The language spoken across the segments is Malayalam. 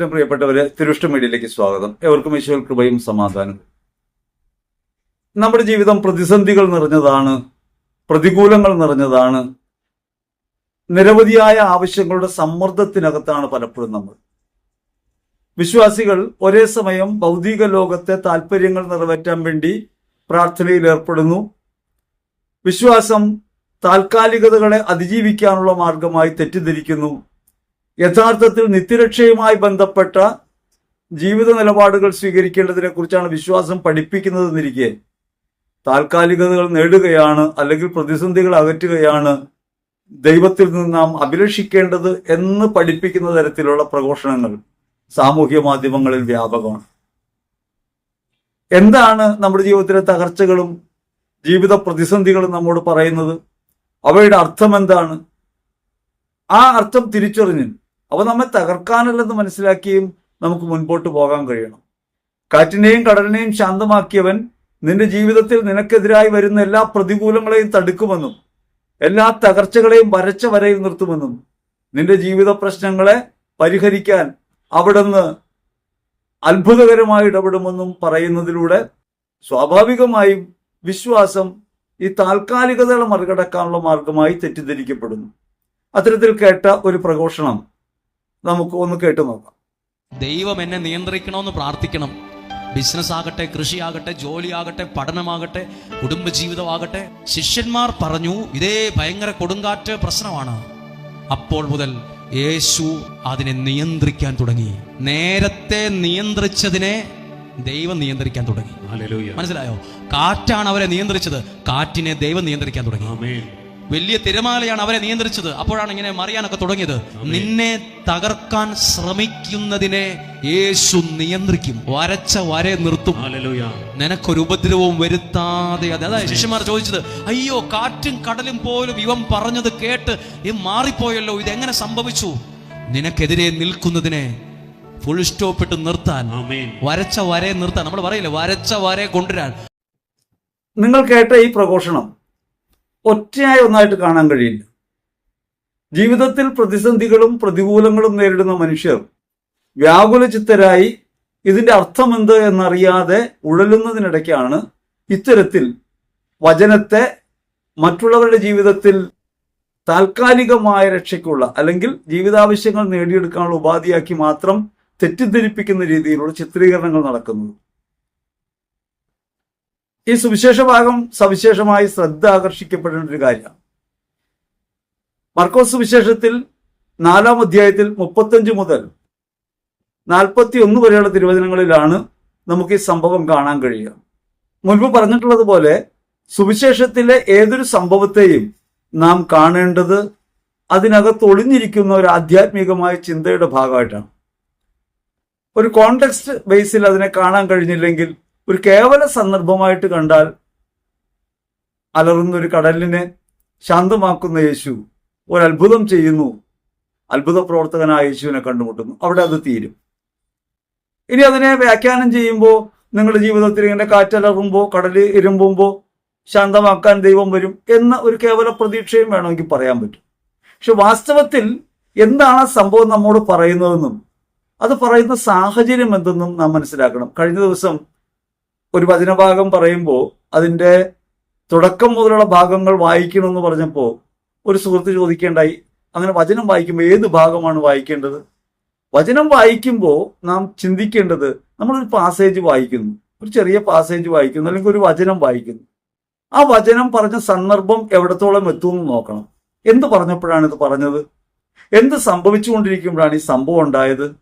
ഈശ്വരത്തെ പ്രിയപ്പെട്ടവരെ തിരുഷ്ട മീഡിയയിലേക്ക് സ്വാഗതം. എവർക്കും ഈശ്വര കൃപയും സമാധാനം നമ്മുടെ ജീവിതം പ്രതിസന്ധികൾ നിറഞ്ഞതാണ് പ്രതികൂലങ്ങൾ നിറഞ്ഞതാണ്. നിരവധിയായ ആവശ്യങ്ങളുടെ സമ്മർദ്ദത്തിനകത്താണ് പലപ്പോഴും നമ്മൾ. വിശ്വാസികൾ ഒരേ സമയം ഭൗതിക ലോകത്തെ താല്പര്യങ്ങൾ നിറവേറ്റാൻ വേണ്ടി പ്രാർത്ഥനയിൽ ഏർപ്പെടുന്നു. വിശ്വാസം താൽക്കാലികതകളെ അതിജീവിക്കാനുള്ള മാർഗമായി തെറ്റിദ്ധരിക്കുന്നു. യഥാർത്ഥത്തിൽ നിത്യരക്ഷയുമായി ബന്ധപ്പെട്ട ജീവിത നിലപാടുകൾ സ്വീകരിക്കേണ്ടതിനെ കുറിച്ചാണ് വിശ്വാസം പഠിപ്പിക്കുന്നതെന്നിരിക്കെ താൽക്കാലികതകൾ നേടുകയാണ് അല്ലെങ്കിൽ പ്രതിസന്ധികൾ അകറ്റുകയാണ് ദൈവത്തിൽ നിന്ന് നാം അഭിലഷിക്കേണ്ടത് എന്ന് പഠിപ്പിക്കുന്ന തരത്തിലുള്ള പ്രഘോഷണങ്ങൾ സാമൂഹ്യ മാധ്യമങ്ങളിൽ വ്യാപകമാണ്. എന്താണ് നമ്മുടെ ജീവിതത്തിലെ തകർച്ചകളും ജീവിത പ്രതിസന്ധികളും നമ്മോട് പറയുന്നത്? അവയുടെ അർത്ഥം എന്താണ്? ആ അർത്ഥം തിരിച്ചറിഞ്ഞ് അവ നമ്മെ തകർക്കാനല്ലെന്ന് മനസ്സിലാക്കിയും നമുക്ക് മുൻപോട്ട് പോകാൻ കഴിയണം. കാറ്റിനെയും കടലിനെയും ശാന്തമാക്കിയവൻ നിന്റെ ജീവിതത്തിൽ നിനക്കെതിരായി വരുന്ന എല്ലാ പ്രതികൂലങ്ങളെയും തടുക്കുമെന്നും എല്ലാ തകർച്ചകളെയും വരച്ച വരയിൽ നിർത്തുമെന്നും നിന്റെ ജീവിത പ്രശ്നങ്ങളെ പരിഹരിക്കാൻ അവിടുന്ന് അത്ഭുതകരമായി ഇടപെടുമെന്നും പറയുന്നതിലൂടെ സ്വാഭാവികമായും വിശ്വാസം ഈ താൽക്കാലികതകളെ മറികടക്കാനുള്ള മാർഗമായി തെറ്റിദ്ധരിക്കപ്പെടുന്നു. അത്തരത്തിൽ കേട്ട ഒരു പ്രഘോഷണം. നമുക്ക് ഒന്ന് കേട്ടു നോക്കാം. ദൈവം എന്നെ നിയന്ത്രിക്കണമെന്ന് പ്രാർത്ഥിക്കണം. ബിസിനസ് ആകട്ടെ കൃഷിയാകട്ടെ ജോലിയാകട്ടെ പഠനമാകട്ടെ കുടുംബജീവിതമാകട്ടെ. ശിഷ്യന്മാർ പറഞ്ഞു ഇതേ ഭയങ്കര കൊടുങ്കാറ്റ് പ്രശ്നമാണ്. അപ്പോൾ മുതൽ യേശു അതിനെ നിയന്ത്രിക്കാൻ തുടങ്ങി. നേരത്തെ നിയന്ത്രിച്ചതിനെ ദൈവം നിയന്ത്രിക്കാൻ തുടങ്ങി. മനസ്സിലായോ? കാറ്റാണ് അവരെ നിയന്ത്രിച്ചത്. കാറ്റിനെ ദൈവം നിയന്ത്രിക്കാൻ തുടങ്ങി. ആമേൻ. വലിയ തിരമാലയാണ് അവരെ നിയന്ത്രിച്ചത്. അപ്പോഴാണ് ഇങ്ങനെ മറിയാനൊക്കെ തുടങ്ങിയത്. നിന്നെ തകർക്കാൻ ശ്രമിക്കുന്നതിനെ യേശു നിയന്ത്രിക്കും. വരച്ച വരെ നിർത്തും. ഹല്ലേലൂയ. നിനക്കൊരു ഉപദ്രവവും വരുത്താതെ അതെ. അതാ ശിഷ്യന്മാർ ചോദിച്ചത് അയ്യോ കാറ്റും കടലും പോലും ഇവൻ പറഞ്ഞത് കേട്ട് ഇത് മാറിപ്പോയല്ലോ ഇതെങ്ങനെ സംഭവിച്ചു? നിനക്കെതിരെ നിൽക്കുന്നതിനെ ഫുൾ സ്റ്റോപ്പ് ഇട്ട് നിർത്താൻ ആമേൻ. വരച്ച വരെ നിർത്താൻ. നമ്മൾ പറയില്ലേ വരച്ച വരെ കൊണ്ടുവരാൻ. നിങ്ങൾ കേട്ട ഈ പ്രഘോഷണം ഒറ്റയായി ഒന്നായിട്ട് കാണാൻ കഴിയില്ല. ജീവിതത്തിൽ പ്രതിസന്ധികളും പ്രതികൂലങ്ങളും നേരിടുന്ന മനുഷ്യർ വ്യാകുല ചിത്തരായി ഇതിന്റെ അർത്ഥമെന്ത് എന്നറിയാതെ ഉഴലുന്നതിനിടയ്ക്കാണ് ഇത്തരത്തിൽ വചനത്തെ മറ്റുള്ളവരുടെ ജീവിതത്തിൽ താൽക്കാലികമായ രക്ഷയ്ക്കുള്ള അല്ലെങ്കിൽ ജീവിതാവശ്യങ്ങൾ നേടിയെടുക്കാനുള്ള ഉപാധിയാക്കി മാത്രം തെറ്റിദ്ധരിപ്പിക്കുന്ന രീതിയിലുള്ള ചിത്രീകരണങ്ങൾ നടക്കുന്നത്. ഈ സുവിശേഷ ഭാഗം സവിശേഷമായി ശ്രദ്ധ ആകർഷിക്കപ്പെടേണ്ട ഒരു കാര്യമാണ്. മർക്കോസ് സുവിശേഷത്തിൽ നാലാം അധ്യായത്തിൽ മുപ്പത്തഞ്ച് മുതൽ നാൽപ്പത്തി ഒന്ന് വരെയുള്ള തിരുവചനങ്ങളിലാണ് നമുക്ക് ഈ സംഭവം കാണാൻ കഴിയുക. മുൻപ് പറഞ്ഞിട്ടുള്ളതുപോലെ സുവിശേഷത്തിലെ ഏതൊരു സംഭവത്തെയും നാം കാണേണ്ടത് അതിനകത്ത് ഒളിഞ്ഞിരിക്കുന്ന ഒരു ആധ്യാത്മികമായ ചിന്തയുടെ ഭാഗമായിട്ടാണ്. ഒരു കോണ്ടെക്സ്റ്റ് ബേസിൽ അതിനെ കാണാൻ കഴിഞ്ഞില്ലെങ്കിൽ ഒരു കേവല സന്ദർഭമായിട്ട് കണ്ടാൽ അലറുന്ന ഒരു കടലിനെ ശാന്തമാക്കുന്ന യേശു ഒരു അത്ഭുതം ചെയ്യുന്നു. അത്ഭുത പ്രവർത്തകനായ യേശുവിനെ കണ്ടുമുട്ടുന്നു. അവിടെ അത് തീരും. ഇനി അതിനെ വ്യാഖ്യാനം ചെയ്യുമ്പോൾ നിങ്ങളുടെ ജീവിതത്തിൽ ഇങ്ങനെ കാറ്റലറുമ്പോൾ കടൽ ഇരുമ്പുമ്പോൾ ശാന്തമാക്കാൻ ദൈവം വരും എന്ന ഒരു കേവല പ്രതീക്ഷയും വേണമെങ്കിൽ പറയാൻ പറ്റും. പക്ഷെ വാസ്തവത്തിൽ എന്താണ് സംഭവം നമ്മോട് പറയുന്നതെന്നും അത് പറയുന്ന സാഹചര്യം എന്തെന്നും നാം മനസ്സിലാക്കണം. കഴിഞ്ഞ ദിവസം ഒരു വചനഭാഗം പറയുമ്പോൾ അതിന്റെ തുടക്കം മുതലുള്ള ഭാഗങ്ങൾ വായിക്കണമെന്ന് പറഞ്ഞപ്പോൾ ഒരു സുഹൃത്ത് ചോദിക്കേണ്ടായി അങ്ങനെ വചനം വായിക്കുമ്പോൾ ഏത് ഭാഗമാണ് വായിക്കേണ്ടത്? വചനം വായിക്കുമ്പോൾ നാം ചിന്തിക്കേണ്ടത് നമ്മളൊരു പാസേജ് വായിക്കുന്നു ഒരു ചെറിയ പാസേജ് വായിക്കുന്നു അല്ലെങ്കിൽ ഒരു വചനം വായിക്കുന്നു. ആ വചനം പറഞ്ഞ സന്ദർഭം എവിടത്തോളം എത്തുമെന്ന് നോക്കണം. എന്ത് പറഞ്ഞപ്പോഴാണ് ഇത് പറഞ്ഞത്? എന്ത് സംഭവിച്ചുകൊണ്ടിരിക്കുമ്പോഴാണ് ഈ സംഭവം ഉണ്ടായത്?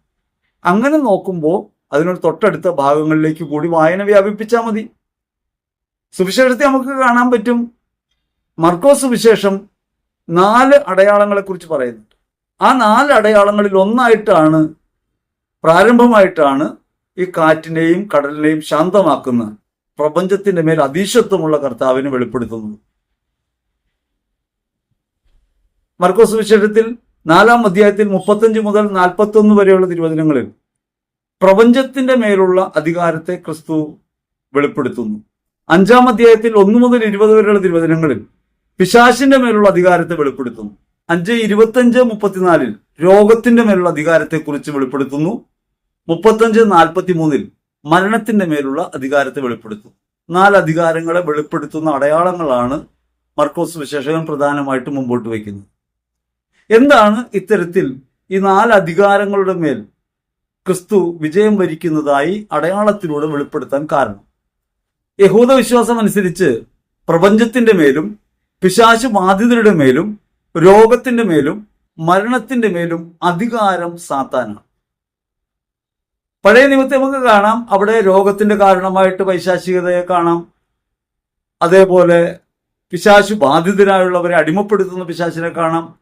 അങ്ങനെ നോക്കുമ്പോൾ അതിനൊരു തൊട്ടടുത്ത ഭാഗങ്ങളിലേക്ക് കൂടി വായന വ്യാപിപ്പിച്ചാൽ മതി. സുവിശേഷത്തെ നമുക്ക് കാണാൻ പറ്റും. മർക്കോസ് സുവിശേഷം നാല് അടയാളങ്ങളെക്കുറിച്ച് പറയുന്നുണ്ട്. ആ നാല് അടയാളങ്ങളിൽ ഒന്നായിട്ടാണ് പ്രാരംഭമായിട്ടാണ് ഈ കാറ്റിനെയും കടലിനെയും ശാന്തമാക്കുന്ന പ്രപഞ്ചത്തിന്റെ മേൽ അതീശത്വമുള്ള കർത്താവിനെ വെളിപ്പെടുത്തുന്നത്. മർക്കോസ് സുവിശേഷത്തിൽ നാലാം അധ്യായത്തിൽ മുപ്പത്തഞ്ച് മുതൽ നാൽപ്പത്തൊന്ന് വരെയുള്ള തിരുവചനങ്ങളിൽ പ്രപഞ്ചത്തിന്റെ മേലുള്ള അധികാരത്തെ ക്രിസ്തു വെളിപ്പെടുത്തുന്നു. അഞ്ചാം അധ്യായത്തിൽ ഒന്ന് മുതൽ ഇരുപത് വരെയുള്ള തിരുവചനങ്ങളിൽ പിശാശിന്റെ മേലുള്ള അധികാരത്തെ വെളിപ്പെടുത്തുന്നു. അഞ്ച് ഇരുപത്തഞ്ച് മുപ്പത്തിനാലിൽ രോഗത്തിന്റെ മേലുള്ള അധികാരത്തെക്കുറിച്ച് വെളിപ്പെടുത്തുന്നു. മുപ്പത്തഞ്ച് നാൽപ്പത്തി മൂന്നിൽ മരണത്തിന്റെ മേലുള്ള അധികാരത്തെ വെളിപ്പെടുത്തുന്നു. നാല് അധികാരങ്ങളെ വെളിപ്പെടുത്തുന്ന അടയാളങ്ങളാണ് മർക്കോസ് വിശേഷകൻ പ്രധാനമായിട്ട് മുമ്പോട്ട് വയ്ക്കുന്നത്. എന്താണ് ഇത്തരത്തിൽ ഈ നാല് അധികാരങ്ങളുടെ മേൽ ക്രിസ്തു വിജയം വരിക്കുന്നതായി അടയാളത്തിലൂടെ വെളിപ്പെടുത്താൻ കാരണം. യഹൂദ വിശ്വാസം അനുസരിച്ച് പ്രപഞ്ചത്തിന്റെ മേലും പിശാച് ബാധിതരുടെ മേലും രോഗത്തിന്റെ മേലും മരണത്തിന്റെ മേലും അധികാരം സാത്താനാണ്. പഴയ നിമിത്തം നമുക്ക് കാണാം. അവിടെ രോഗത്തിന്റെ കാരണമായിട്ട് പൈശാചികതയെ കാണാം. അതേപോലെ പിശാശു ബാധിതരായുള്ളവരെ അടിമപ്പെടുത്തുന്ന പിശാശിനെ കാണാം.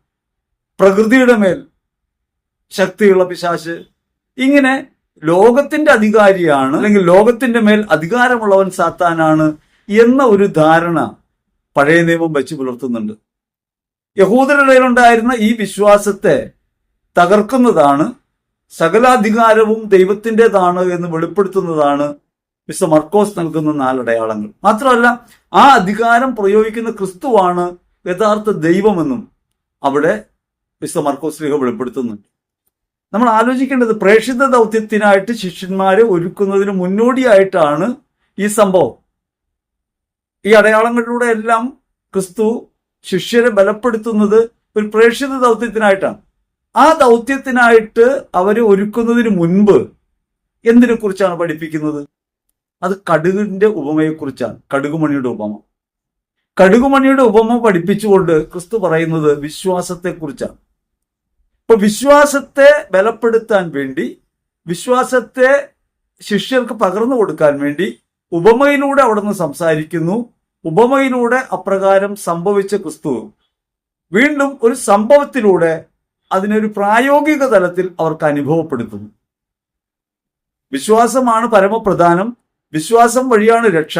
പ്രകൃതിയുടെ മേൽ ശക്തിയുള്ള പിശാച് ഇങ്ങനെ ലോകത്തിന്റെ അധികാരിയാണ് അല്ലെങ്കിൽ ലോകത്തിന്റെ മേൽ അധികാരമുള്ളവൻ സാത്താനാണ് എന്ന ഒരു ധാരണ പഴയ നിയമം വെച്ച് പുലർത്തുന്നുണ്ട്. യഹൂദരുടെയിലുണ്ടായിരുന്ന ഈ വിശ്വാസത്തെ തകർക്കുന്നതാണ് സകലാധികാരവും ദൈവത്തിന്റെതാണ് എന്ന് വെളിപ്പെടുത്തുന്നതാണ് മിസ്റ്റർ മർക്കോസ് നൽകുന്ന നാലടയാളങ്ങൾ. മാത്രമല്ല ആ അധികാരം പ്രയോഗിക്കുന്ന ക്രിസ്തുവാണ് യഥാർത്ഥ ദൈവമെന്നും അവിടെ മിസ്റ്റർ മർക്കോസ് ലീഹ വെളിപ്പെടുത്തുന്നുണ്ട്. നമ്മൾ ആലോചിക്കേണ്ടത് പ്രേക്ഷിത ദൗത്യത്തിനായിട്ട് ശിഷ്യന്മാരെ ഒരുക്കുന്നതിന് മുന്നോടിയായിട്ടാണ് ഈ സംഭവം. ഈ അടയാളങ്ങളിലൂടെ എല്ലാം ക്രിസ്തു ശിഷ്യരെ ബലപ്പെടുത്തുന്നത് ഒരു പ്രേക്ഷിത ദൗത്യത്തിനായിട്ടാണ്. ആ ദൗത്യത്തിനായിട്ട് അവരെ ഒരുക്കുന്നതിന് മുൻപ് എന്തിനെ കുറിച്ചാണ് പഠിപ്പിക്കുന്നത്? അത് കടുകിന്റെ ഉപമയെക്കുറിച്ചാണ്. കടുകുമണിയുടെ ഉപമ. കടുകുമണിയുടെ ഉപമ പഠിപ്പിച്ചുകൊണ്ട് ക്രിസ്തു പറയുന്നത് വിശ്വാസത്തെക്കുറിച്ചാണ്. ഇപ്പൊ വിശ്വാസത്തെ ബലപ്പെടുത്താൻ വേണ്ടി വിശ്വാസത്തെ ശിഷ്യർക്ക് പകർന്നു കൊടുക്കാൻ വേണ്ടി ഉപമയിലൂടെ അവിടുന്ന് സംസാരിക്കുന്നു. ഉപമയിലൂടെ അപ്രകാരം സംഭവിച്ച ക്രിസ്തു വീണ്ടും ഒരു സംഭവത്തിലൂടെ അതിനൊരു പ്രായോഗിക തലത്തിൽ അവർക്ക് അനുഭവപ്പെടുത്തുന്നു. വിശ്വാസമാണ് പരമപ്രധാനം. വിശ്വാസം വഴിയാണ് രക്ഷ.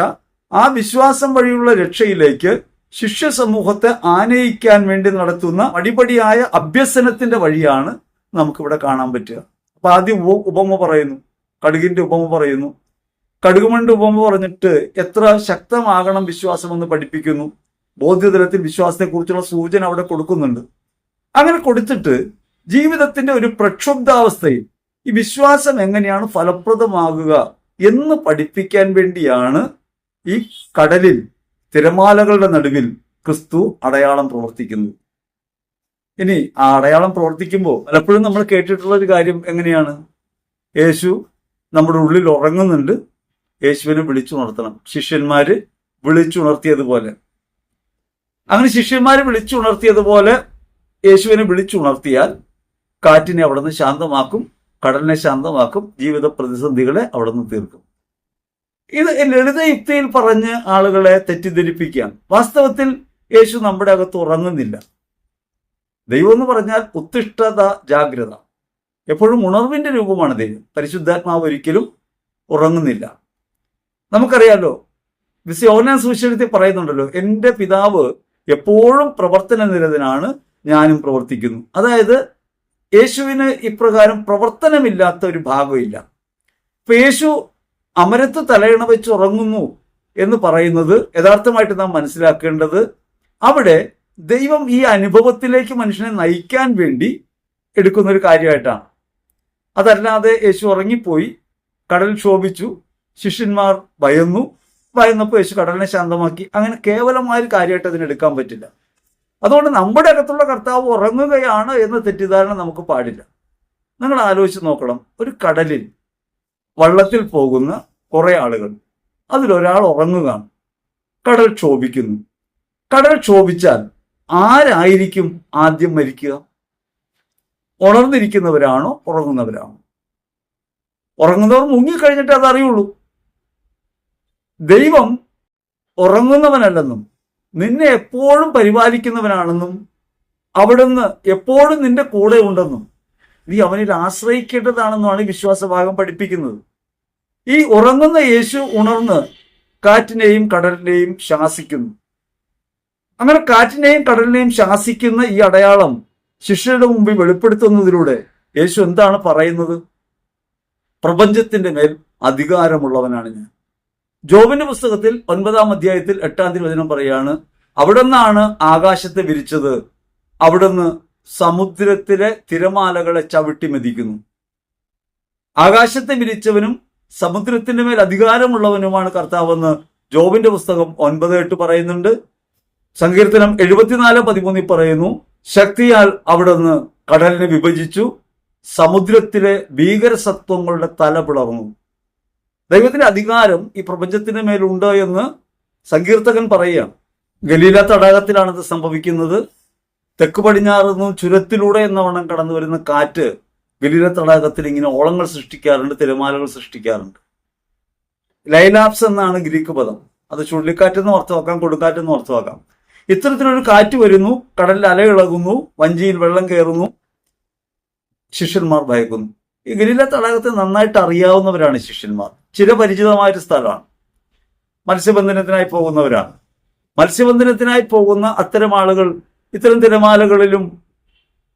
ആ വിശ്വാസം വഴിയുള്ള രക്ഷയിലേക്ക് ശിഷ്യ സമൂഹത്തെ ആനയിക്കാൻ വേണ്ടി നടത്തുന്ന അടിപടിയായ അഭ്യസനത്തിന്റെ വഴിയാണ് നമുക്കിവിടെ കാണാൻ പറ്റുക. അപ്പൊ ആദ്യം ഉപമ പറയുന്നു. കടുകിന്റെ ഉപമ പറയുന്നു. കടുകുമണിന്റെ ഉപമ പറഞ്ഞിട്ട് എത്ര ശക്തമാകണം വിശ്വാസമെന്ന് പഠിപ്പിക്കുന്നു. ബോധ്യതലത്തിൽ വിശ്വാസത്തെക്കുറിച്ചുള്ള സൂചന അവിടെ കൊടുക്കുന്നുണ്ട്. അങ്ങനെ കൊടുത്തിട്ട് ജീവിതത്തിന്റെ ഒരു പ്രക്ഷുബ്ധാവസ്ഥയിൽ ഈ വിശ്വാസം എങ്ങനെയാണ് ഫലപ്രദമാകുക എന്ന് പഠിപ്പിക്കാൻ വേണ്ടിയാണ് ഈ കടലിൽ തിരമാലകളുടെ നടുവിൽ ക്രിസ്തു അടയാളം പ്രവർത്തിക്കുന്നു. ഇനി ആ അടയാളം പ്രവർത്തിക്കുമ്പോൾ പലപ്പോഴും നമ്മൾ കേട്ടിട്ടുള്ള ഒരു കാര്യം എങ്ങനെയാണ്? യേശു നമ്മുടെ ഉള്ളിൽ ഉറങ്ങുന്നുണ്ട്. യേശുവിനെ വിളിച്ചുണർത്തണം ശിഷ്യന്മാര് വിളിച്ചുണർത്തിയതുപോലെ. അങ്ങനെ ശിഷ്യന്മാരെ വിളിച്ചുണർത്തിയതുപോലെ യേശുവിനെ വിളിച്ചുണർത്തിയാൽ കാറ്റിനെ അവിടുന്ന് ശാന്തമാക്കും കടലിനെ ശാന്തമാക്കും ജീവിത പ്രതിസന്ധികളെ അവിടുന്ന് തീർക്കും. ഇത് ലളിത യുക്തിയിൽ പറഞ്ഞ് ആളുകളെ തെറ്റിദ്ധരിപ്പിക്കാം വാസ്തവത്തിൽ യേശു നമ്മുടെ അകത്ത് ഉറങ്ങുന്നില്ല. ദൈവം എന്ന് പറഞ്ഞാൽ ഉത്തിഷ്ഠത ജാഗ്രത. എപ്പോഴും ഉണർവിന്റെ രൂപമാണ് ദൈവം. പരിശുദ്ധാത്മാവ് ഒരിക്കലും ഉറങ്ങുന്നില്ല. നമുക്കറിയാലോ വിശ്വനാൻ സുവിശേഷത്തിൽ പറയുന്നുണ്ടല്ലോ എന്റെ പിതാവ് എപ്പോഴും പ്രവർത്തന നിരതനാണ് ഞാനും പ്രവർത്തിക്കുന്നു. അതായത് യേശുവിന് ഇപ്രകാരം പ്രവർത്തനമില്ലാത്ത ഒരു ഭാഗമില്ല. ഇപ്പൊ യേശു അമരത്ത് തലയിണ വെച്ച് ഉറങ്ങുന്നു എന്ന് പറയുന്നത് യഥാർത്ഥമായിട്ട് നാം മനസ്സിലാക്കേണ്ടത് അവിടെ ദൈവം ഈ അനുഭവത്തിലേക്ക് മനുഷ്യനെ നയിക്കാൻ വേണ്ടി എടുക്കുന്ന ഒരു കാര്യമായിട്ടാണ്. അതല്ലാതെ യേശു ഉറങ്ങിപ്പോയി കടൽ ക്ഷോഭിച്ചു ശിഷ്യന്മാർ ഭയന്നു. ഭയന്നപ്പോൾ യേശു കടലിനെ ശാന്തമാക്കി. അങ്ങനെ കേവലമായ ഒരു കാര്യമായിട്ട് അതിനെടുക്കാൻ പറ്റില്ല. അതുകൊണ്ട് നമ്മുടെ അകത്തുള്ള കർത്താവ് ഉറങ്ങുകയാണ് എന്ന തെറ്റിദ്ധാരണ നമുക്ക് പാടില്ല. നിങ്ങൾ ആലോചിച്ച് നോക്കണം. ഒരു കടലിൽ വള്ളത്തിൽ പോകുന്ന കുറെ ആളുകൾ. അതിലൊരാൾ ഉറങ്ങുകയാണ്. കടൽ ക്ഷോഭിക്കുന്നു. കടൽ ക്ഷോഭിച്ചാൽ ആരായിരിക്കും ആദ്യം മരിക്കുക? ഉണർന്നിരിക്കുന്നവരാണോ ഉറങ്ങുന്നവരാണോ? ഉറങ്ങുന്നവർ മുങ്ങിക്കഴിഞ്ഞിട്ട് അത് അറിയുള്ളൂ ദൈവം ഉറങ്ങുന്നവനല്ലെന്നും നിന്നെ എപ്പോഴും പരിപാലിക്കുന്നവനാണെന്നും അവിടുന്ന് എപ്പോഴും നിന്റെ കൂടെ ഉണ്ടെന്നും നീ അവനിൽ ആശ്രയിക്കേണ്ടതാണെന്നാണ് വിശ്വാസഭാഗം പഠിപ്പിക്കുന്നത്. ഈ ഉറങ്ങുന്ന യേശു ഉണർന്ന് കാറ്റിനെയും കടലിനെയും ശാസിക്കുന്നു. അങ്ങനെ കാറ്റിനെയും കടലിനെയും ശാസിക്കുന്ന ഈ അടയാളം ശിഷ്യരുടെ മുമ്പിൽ വെളിപ്പെടുത്തുന്നതിലൂടെ യേശു എന്താണ് പറയുന്നത്? പ്രപഞ്ചത്തിന്റെ മേൽ അധികാരമുള്ളവനാണ് ഞാൻ. ജോബിന്റെ പുസ്തകത്തിൽ ഒൻപതാം അധ്യായത്തിൽ എട്ടാം തിരുവചനം പറയാണ് അവിടെ നിന്നാണ് ആകാശത്തെ വിരിച്ചത് അവിടുന്ന് സമുദ്രത്തിലെ തിരമാലകളെ ചവിട്ടി മെതിക്കുന്നു. ആകാശത്തെ വിരിച്ചവനും സമുദ്രത്തിന്റെ മേൽ അധികാരമുള്ളവനുമാണ് കർത്താവെന്ന് ജോബിന്റെ പുസ്തകം ഒൻപത് എട്ട് പറയുന്നുണ്ട്. സങ്കീർത്തനം എഴുപത്തിനാല് പതിമൂന്നിൽ പറയുന്നു ശക്തിയാൽ അവിടുന്ന് കടലിനെ വിഭജിച്ചു സമുദ്രത്തിലെ ഭീകരസത്വങ്ങളുടെ തല പിളർന്നു. ദൈവത്തിന്റെ അധികാരം ഈ പ്രപഞ്ചത്തിന്റെ മേലുണ്ട് എന്ന് സങ്കീർത്തകൻ പറയുക ഗലീല തടാകത്തിലാണ് ഇത് സംഭവിക്കുന്നത്. തെക്ക് പടിഞ്ഞാറ് നിന്നും ചുരത്തിലൂടെ എന്നവണ്ണം കടന്നു വരുന്ന കാറ്റ് ഗലീല തടാകത്തിൽ ഇങ്ങനെ ഓളങ്ങൾ സൃഷ്ടിക്കാറുണ്ട് തിരമാലകൾ സൃഷ്ടിക്കാറുണ്ട്. ലൈലാപ്സ് എന്നാണ് ഗ്രീക്ക് പദം. അത് ചുഴലിക്കാറ്റെന്ന് അർത്ഥമാക്കാം കൊടുങ്കാറ്റെന്ന് അർത്ഥമാക്കാം ഇത്തരത്തിലൊരു കാറ്റ് വരുന്നു കടലിൽ അലയിളകുന്നു വഞ്ചിയിൽ വെള്ളം കയറുന്നു ശിഷ്യന്മാർ ഭയക്കുന്നു. ഈ ഗലീല തടാകത്തെ നന്നായിട്ട് അറിയാവുന്നവരാണ് ശിഷ്യന്മാർ. ചിരപരിചിതമായൊരു സ്ഥലമാണ്. മത്സ്യബന്ധനത്തിനായി പോകുന്നവരാണ്. മത്സ്യബന്ധനത്തിനായി പോകുന്ന അത്തരം ആളുകൾ ഇത്തരം തിരമാലകളിലും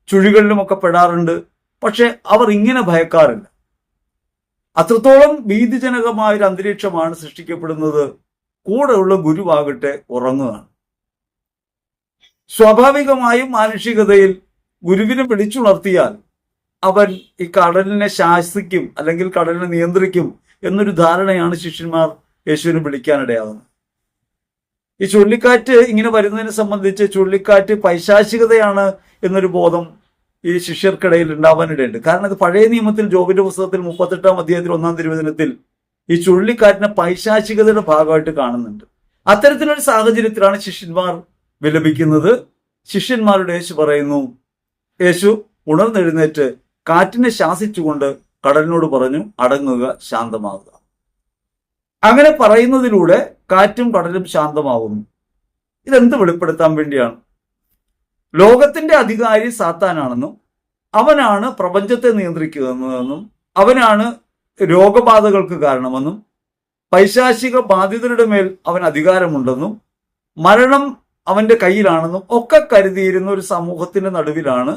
ചുഴികളിലുമൊക്കെ പെടാറുണ്ട്. പക്ഷെ അവർ ഇങ്ങനെ ഭയക്കാറില്ല. അത്രത്തോളം ഭീതിജനകമായ ഒരു അന്തരീക്ഷമാണ് സൃഷ്ടിക്കപ്പെടുന്നത്. കൂടെയുള്ള ഗുരുവാകട്ടെ ഉറങ്ങുകയാണ്. സ്വാഭാവികമായും മാനുഷികതയിൽ ഗുരുവിനെ പിടിച്ചുണർത്തിയാൽ അവൻ ഈ കടലിനെ ശാസിക്കും അല്ലെങ്കിൽ കടലിനെ നിയന്ത്രിക്കും എന്നൊരു ധാരണയാണ് ശിഷ്യന്മാർ യേശുവിനെ വിളിക്കാനിടയാകുന്നത് ഈ ചുഴലിക്കാറ്റ് ഇങ്ങനെ വരുന്നതിനെ സംബന്ധിച്ച് ചുഴലിക്കാറ്റ് പൈശാചികതയാണ് എന്നൊരു ബോധം ഈ ശിഷ്യർക്കിടയിൽ ഉണ്ടാവാനിടയുണ്ട്. കാരണം ഇത് പഴയ നിയമത്തിൽ ജോബിന്റെ പുസ്തകത്തിൽ മുപ്പത്തെട്ടാം അധ്യായത്തിൽ ഒന്നാം തിരുവചനത്തിൽ ഈ ചുഴലിക്കാറ്റിനെ പൈശാചികതയുടെ ഭാഗമായിട്ട് കാണുന്നുണ്ട്. അത്തരത്തിലൊരു സാഹചര്യത്തിലാണ് ശിഷ്യന്മാർ വിലപിക്കുന്നത്. ശിഷ്യന്മാരുടെ യേശു പറയുന്നു യേശു ഉണർന്നെഴുന്നേറ്റ് കാറ്റിനെ ശാസിച്ചുകൊണ്ട് കടലിനോട് പറഞ്ഞു അടങ്ങുക ശാന്തമാകുക. അങ്ങനെ പറയുന്നതിലൂടെ കാറ്റും കടലും ശാന്തമാകുന്നു ഇതെന്ത് വെളിപ്പെടുത്താൻ വേണ്ടിയാണ്? ലോകത്തിന്റെ അധികാരി സാത്താനാണെന്നും അവനാണ് പ്രപഞ്ചത്തെ നിയന്ത്രിക്കുന്നതെന്നും അവനാണ് രോഗബാധകൾക്ക് കാരണമെന്നും പൈശാചിക ബാധിതരുടെ മേൽ അവൻ അധികാരമുണ്ടെന്നും മരണം അവന്റെ കയ്യിലാണെന്നും ഒക്കെ കരുതിയിരുന്ന ഒരു സമൂഹത്തിന്റെ നടുവിലാണ്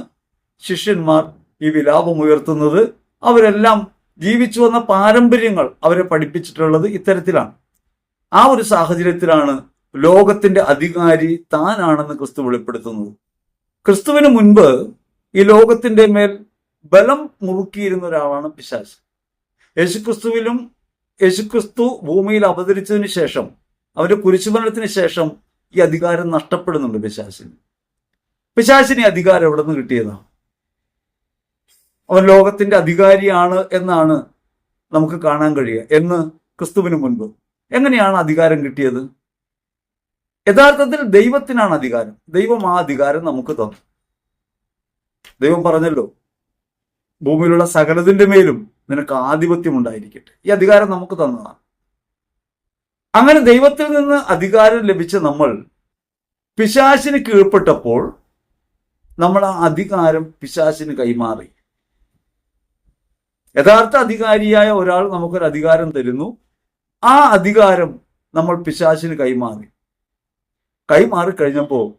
ശിഷ്യന്മാർ ഈ വിലാപം ഉയർത്തുന്നത് അവരെല്ലാം ജീവിച്ചു വന്ന പാരമ്പര്യങ്ങൾ അവരെ പഠിപ്പിച്ചിട്ടുള്ളത് ഇത്തരത്തിലാണ്. ആ ഒരു സാഹചര്യത്തിലാണ് ലോകത്തിന്റെ അധികാരി താനാണെന്ന് ക്രിസ്തു വെളിപ്പെടുത്തുന്നത്. ക്രിസ്തുവിന് മുൻപ് ഈ ലോകത്തിന്റെ മേൽ ബലം മുറുക്കിയിരുന്ന ഒരാളാണ് പിശാസ് യേശുക്രിസ്തുവിലും യേശുക്രിസ്തു ഭൂമിയിൽ അവതരിച്ചതിന് ശേഷം അവന്റെ കുരിശുമരണത്തിന് ശേഷം ഈ അധികാരം നഷ്ടപ്പെടുന്നുണ്ട് പിശാസിന് പിശാസിന് അധികാരം എവിടെ നിന്ന് കിട്ടിയതാണ് അവൻ ലോകത്തിന്റെ അധികാരിയാണ് എന്നാണ് നമുക്ക് കാണാൻ കഴിയുക. എന്ന് ക്രിസ്തുവിന് മുൻപ്. എങ്ങനെയാണ് അധികാരം കിട്ടിയത്? യഥാർത്ഥത്തിൽ ദൈവത്തിനാണ് അധികാരം. ദൈവം ആ അധികാരം നമുക്ക് തന്നു. ദൈവം പറഞ്ഞല്ലോ ഭൂമിയിലുള്ള സകലതിന്റെ മേലും നിനക്ക് ആധിപത്യം ഉണ്ടായിരിക്കട്ടെ. ഈ അധികാരം നമുക്ക് തന്നതാണ്. അങ്ങനെ ദൈവത്തിൽ നിന്ന് അധികാരം ലഭിച്ച നമ്മൾ പിശാശിന് കീഴ്പ്പെട്ടപ്പോൾ നമ്മൾ ആ അധികാരം പിശാശിന് കൈമാറി. യഥാർത്ഥ അധികാരിയായ ഒരാൾ നമുക്കൊരു അധികാരം തരുന്നു. ആ അധികാരം നമ്മൾ പിശാശിന് കൈമാറി. കൈമാറി കഴിഞ്ഞപ്പോൾ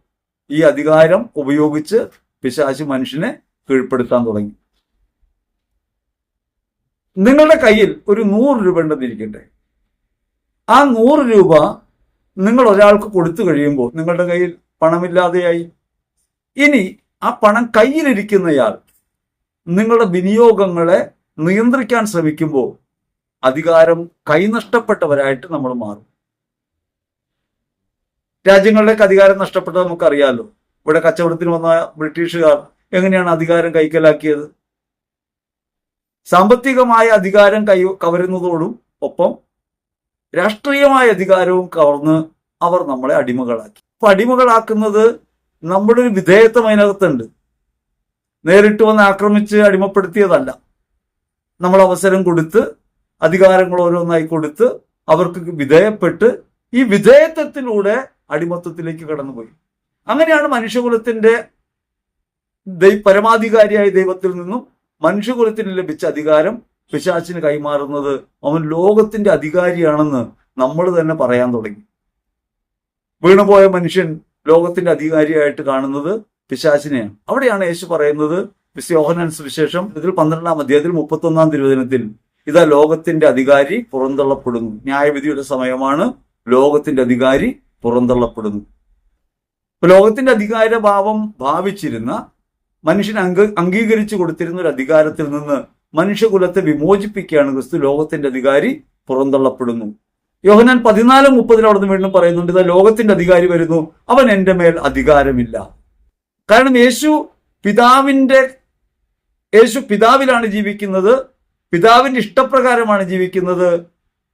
ഈ അധികാരം ഉപയോഗിച്ച് പിശാശി മനുഷ്യനെ കീഴ്പ്പെടുത്താൻ തുടങ്ങി. നിങ്ങളുടെ കയ്യിൽ ഒരു നൂറ് രൂപ ഉണ്ടെന്നിരിക്കട്ടെ. ആ നൂറ് രൂപ നിങ്ങൾ ഒരാൾക്ക് കൊടുത്തു കഴിയുമ്പോൾ നിങ്ങളുടെ കയ്യിൽ പണമില്ലാതെയായി. ഇനി ആ പണം കയ്യിലിരിക്കുന്നയാൾ നിങ്ങളുടെ വിനിയോഗങ്ങളെ നിയന്ത്രിക്കാൻ ശ്രമിക്കുമ്പോൾ അധികാരം കൈനഷ്ടപ്പെട്ടവരായിട്ട് നമ്മൾ മാറും. രാജ്യങ്ങളിലേക്ക് അധികാരം നഷ്ടപ്പെട്ടത് നമുക്കറിയാലോ. ഇവിടെ കച്ചവടത്തിന് വന്ന ബ്രിട്ടീഷുകാർ എങ്ങനെയാണ് അധികാരം കൈക്കലാക്കിയത്? സാമ്പത്തികമായ അധികാരം കൈ കവരുന്നതോടും ഒപ്പം രാഷ്ട്രീയമായ അധികാരവും കവർന്ന് അവർ നമ്മളെ അടിമകളാക്കി. അപ്പൊ അടിമകളാക്കുന്നത് നമ്മുടെ ഒരു വിധേയത്വം അതിനകത്തുണ്ട്. നേരിട്ട് വന്ന് ആക്രമിച്ച് അടിമപ്പെടുത്തിയതല്ല. നമ്മൾ അവസരം കൊടുത്ത് അധികാരങ്ങൾ ഓരോന്നായി കൊടുത്ത് അവർക്ക് വിധേയപ്പെട്ട് ഈ വിധേയത്വത്തിലൂടെ അടിമത്വത്തിലേക്ക് കടന്നുപോയി. അങ്ങനെയാണ് മനുഷ്യകുലത്തിന്റെ പരമാധികാരിയായ ദൈവത്തിൽ നിന്നും മനുഷ്യകുലത്തിന് ലഭിച്ച അധികാരം പിശാച്ചിന് കൈമാറുന്നത്. അവൻ ലോകത്തിന്റെ അധികാരിയാണെന്ന് നമ്മൾ തന്നെ പറയാൻ തുടങ്ങി. വീണുപോയ മനുഷ്യൻ ലോകത്തിന്റെ അധികാരിയായിട്ട് കാണുന്നത് പിശാചിനെയാണ്. അവിടെയാണ് യേശു പറയുന്നത് യോഹനൻ സുവിശേഷം ഇതിൽ പന്ത്രണ്ടാം അധ്യായത്തിൽ മുപ്പത്തൊന്നാം തിരുവചനത്തിൽ ഇതാ ലോകത്തിന്റെ അധികാരി പുറന്തള്ളപ്പെടുന്നു. ന്യായവിധിയുടെ സമയമാണ് ലോകത്തിന്റെ അധികാരി പുറന്തള്ളപ്പെടുന്നു. ലോകത്തിന്റെ അധികാരഭാവം ഭാവിച്ചിരുന്ന മനുഷ്യൻ അംഗ അംഗീകരിച്ചു കൊടുത്തിരുന്ന ഒരു അധികാരത്തിൽ നിന്ന് മനുഷ്യകുലത്തെ വിമോചിപ്പിക്കുകയാണ് ക്രിസ്തു ലോകത്തിന്റെ അധികാരി പുറന്തള്ളപ്പെടുന്നു. യോഹനാൻ പതിനാല് മുപ്പതിൽ അവിടുന്ന് വീണ്ടും പറയുന്നുണ്ട് ഇതാ ലോകത്തിന്റെ അധികാരി വരുന്നു അവൻ എന്റെ മേൽ അധികാരമില്ല. കാരണം യേശു പിതാവിന്റെ യേശു പിതാവിലാണ് ജീവിക്കുന്നത്. പിതാവിന്റെ ഇഷ്ടപ്രകാരമാണ് ജീവിക്കുന്നത്.